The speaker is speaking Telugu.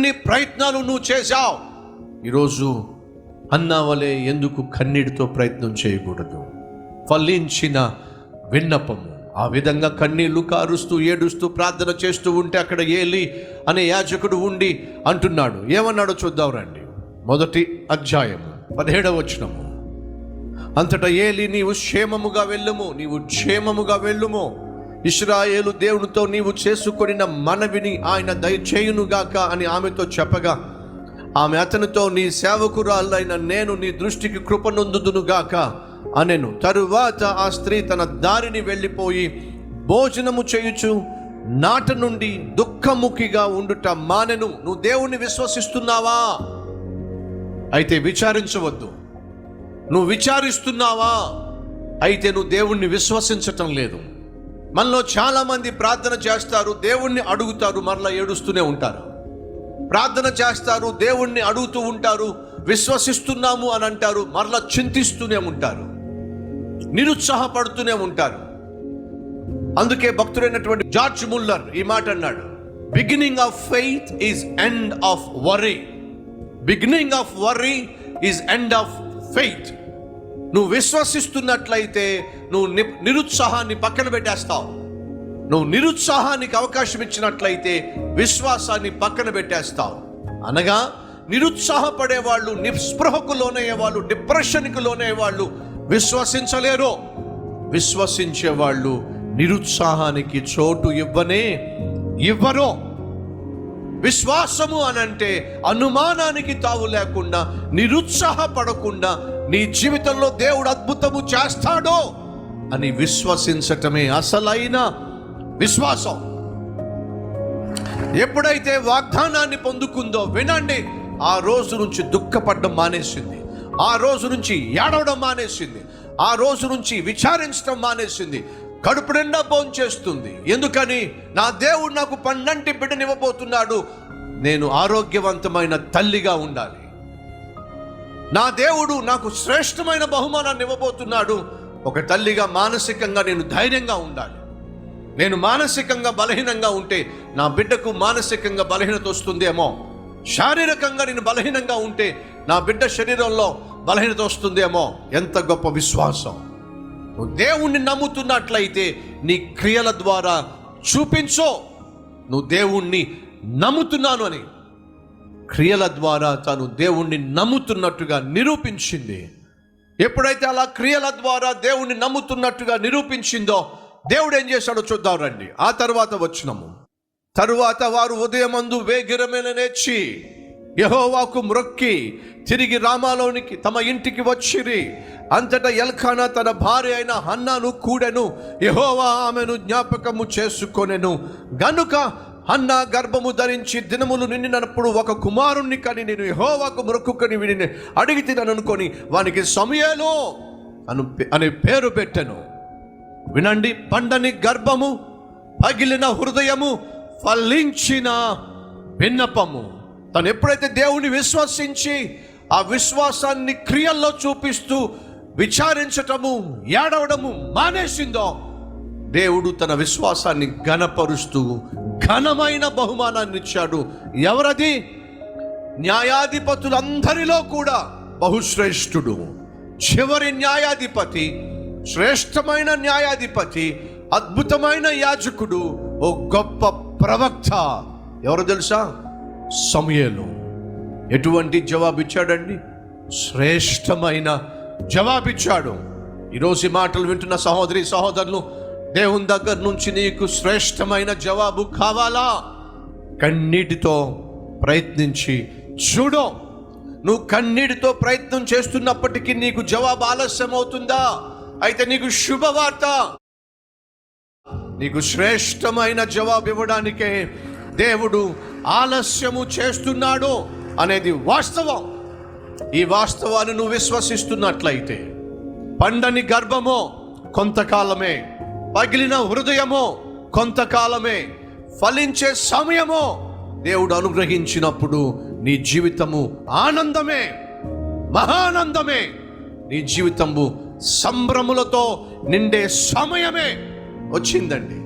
అన్ని ప్రయత్నాలు నువ్వు చేశావు. ఈరోజు అన్నావలే ఎందుకు కన్నీటితో ప్రయత్నం చేయకూడదు? ఫలించిన విన్నపము. ఆ విధంగా కన్నీళ్ళు కారుస్తూ ఏడుస్తూ ప్రార్థన చేస్తూ ఉంటే అక్కడ ఏలి అనే యాజకుడు ఉండి అంటున్నాడు. ఏమన్నాడో చూద్దాం రండి. మొదటి అధ్యాయము పదిహేడవ వచనము. అంతటా ఏలి నీవు క్షేమముగా వెళ్ళుము నీవు క్షేమముగా వెళ్ళుము. ఇస్రాయేలు దేవునితో నీవు చేసుకొనిన మనవిని ఆయన దయచేయునుగాక అని ఆమెతో చెప్పగా ఆమె అతనితో నీ సేవకురాలైన నేను నీ దృష్టికి కృపనొందుదునుగాక అనెను. తరువాత ఆ స్త్రీ తన దారిని వెళ్ళిపోయి భోజనము చేయుచు నాట నుండి దుఃఖముఖిగా ఉండుట మానెను. నువ్వు దేవుణ్ణి విశ్వసిస్తున్నావా? అయితే విచారించవద్దు. నువ్వు విచారిస్తున్నావా? అయితే నువ్వు దేవుణ్ణి విశ్వసించటం లేదు. మనలో చాలా మంది ప్రార్థన చేస్తారు దేవుణ్ణి అడుగుతారు మరలా ఏడుస్తూనే ఉంటారు. ప్రార్థన చేస్తారు దేవుణ్ణి అడుగుతూ ఉంటారు విశ్వసిస్తున్నాము అని అంటారు మరలా చింతిస్తూనే ఉంటారు. నిరుత్సాహపడుతూనే ఉంటారు. అందుకే భక్తుడైనటువంటి జార్జ్ ముల్లర్ ఈ మాట అన్నాడు beginning of faith is end of worry beginning of worry is end of faith నువ్వు విశ్వసిస్తున్నట్లయితే నువ్వు ని- నిరుత్సాహాన్ని పక్కన పెట్టేస్తావు. నువ్వు నిరుత్సాహానికి అవకాశం ఇచ్చినట్లయితే విశ్వాసాన్ని పక్కన పెట్టేస్తావు. అనగా నిరుత్సాహపడే వాళ్ళు నిస్పృహకు లోనయ్యే వాళ్ళు డిప్రెషన్కి లోనయ్యే వాళ్ళు విశ్వసించలేరు. విశ్వసించే వాళ్ళు నిరుత్సాహానికి చోటు ఇవ్వనే ఇవ్వరు. విశ్వాసము అనంటే అనుమానానికి తావు లేకుండా నిరుత్సాహపడకుండా నీ జీవితంలో దేవుడు అద్భుతము చేస్తాడో. అని విశ్వసించటమే అసలైన విశ్వాసం. ఎప్పుడైతే వాగ్దానాన్ని పొందుకుందో వినండి ఆ రోజు నుంచి దుఃఖపడడం మానేసింది. ఆ రోజు నుంచి ఏడవడం మానేసింది. ఆ రోజు నుంచి విచారించడం మానేసింది. కడుపు నిండా చేస్తుంది. ఎందుకని? నా దేవుడు నాకు పన్నంటి బిడ్డనివ్వబోతున్నాడు. నేను ఆరోగ్యవంతమైన తల్లిగా ఉండాలి. నా దేవుడు నాకు శ్రేష్టమైన బహుమానాన్ని ఇవ్వబోతున్నాడు. ఒక తల్లిగా మానసికంగా నేను ధైర్యంగా ఉండాలి. నేను మానసికంగా బలహీనంగా ఉంటే నా బిడ్డకు మానసికంగా బలహీనత వస్తుందేమో? శారీరకంగా నేను బలహీనంగా ఉంటే నా బిడ్డ శరీరంలో బలహీనత వస్తుందేమో? ఎంత గొప్ప విశ్వాసం! నువ్వు దేవుణ్ణి నమ్ముతున్నట్లయితే నీ క్రియల ద్వారా చూపించో. నువ్వు దేవుణ్ణి నమ్ముతున్నాను అని. క్రియల ద్వారా తాను దేవుణ్ణి నమ్ముతున్నట్టుగా నిరూపించింది. ఎప్పుడైతే అలా క్రియల ద్వారా దేవుణ్ణి నమ్ముతున్నట్టుగా నిరూపించిందో దేవుడు ఏం చేశాడో చూద్దాం రండి. ఆ తర్వాత వచ్చినము తరువాత వారు ఉదయమందు వేగిరమైన నేర్చి యహోవాకు మ్రొక్కి తిరిగి రామాలోనికి తమ ఇంటికి వచ్చిరి. అంతటా ఎల్ఖానా తన భార్య అయిన హన్నాను కూడెను యహోవా ఆమెను జ్ఞాపకము చేసుకొనెను. గనుక అన్న గర్భము ధరించి దినములు నిండినప్పుడు ఒక కుమారుణ్ణి కని నేను యహోవాకు మొక్కుకొని వీడిని అడిగి తినను అనుకొని వానికి సమయలో అను అనే పేరు పెట్టాను. వినండి పండని గర్భము పగిలిన హృదయము ఫలించిన విన్నపము. తను ఎప్పుడైతే దేవుని విశ్వసించి ఆ విశ్వాసాన్ని క్రియల్లో చూపిస్తూ విచారించటము ఏడవడము మానేసిందో దేవుడు తన విశ్వాసాన్ని ఘనపరుస్తూ ఘనమైన బహుమానాన్ని ఇచ్చాడు. ఎవరది? న్యాయాధిపతులందరిలో కూడా బహుశ్రేష్ఠుడు. చివరి న్యాయాధిపతి శ్రేష్టమైన న్యాయాధిపతి అద్భుతమైన యాజకుడు ఓ గొప్ప ప్రవక్త. ఎవరు తెలుసా? సమయలు. ఎటువంటి జవాబిచ్చాడండి? శ్రేష్టమైన జవాబిచ్చాడు. ఈరోజు ఈ మాటలు వింటున్న సహోదరి సహోదరులు దేవుని దగ్గర నుంచి నీకు శ్రేష్టమైన జవాబు కావాలా? కన్నీటితో ప్రయత్నించి చూడు. నువ్వు కన్నీటితో ప్రయత్నం చేస్తున్నప్పటికీ నీకు జవాబు ఆలస్యం అవుతుందా? అయితే నీకు శుభవార్త. నీకు శ్రేష్టమైన జవాబు ఇవ్వడానికే దేవుడు ఆలస్యము చేస్తున్నాడు అనేది వాస్తవం. ఈ వాస్తవాన్ని నువ్వు విశ్వసిస్తున్నట్లయితే పండని గర్భము కొంతకాలమే పగిలిన హృదయమో కొంతకాలమే ఫలించే సమయమో దేవుడు అనుగ్రహించినప్పుడు నీ జీవితము ఆనందమే మహానందమే. నీ జీవితము సంభ్రములతో నిండే సమయమే వచ్చిందండి.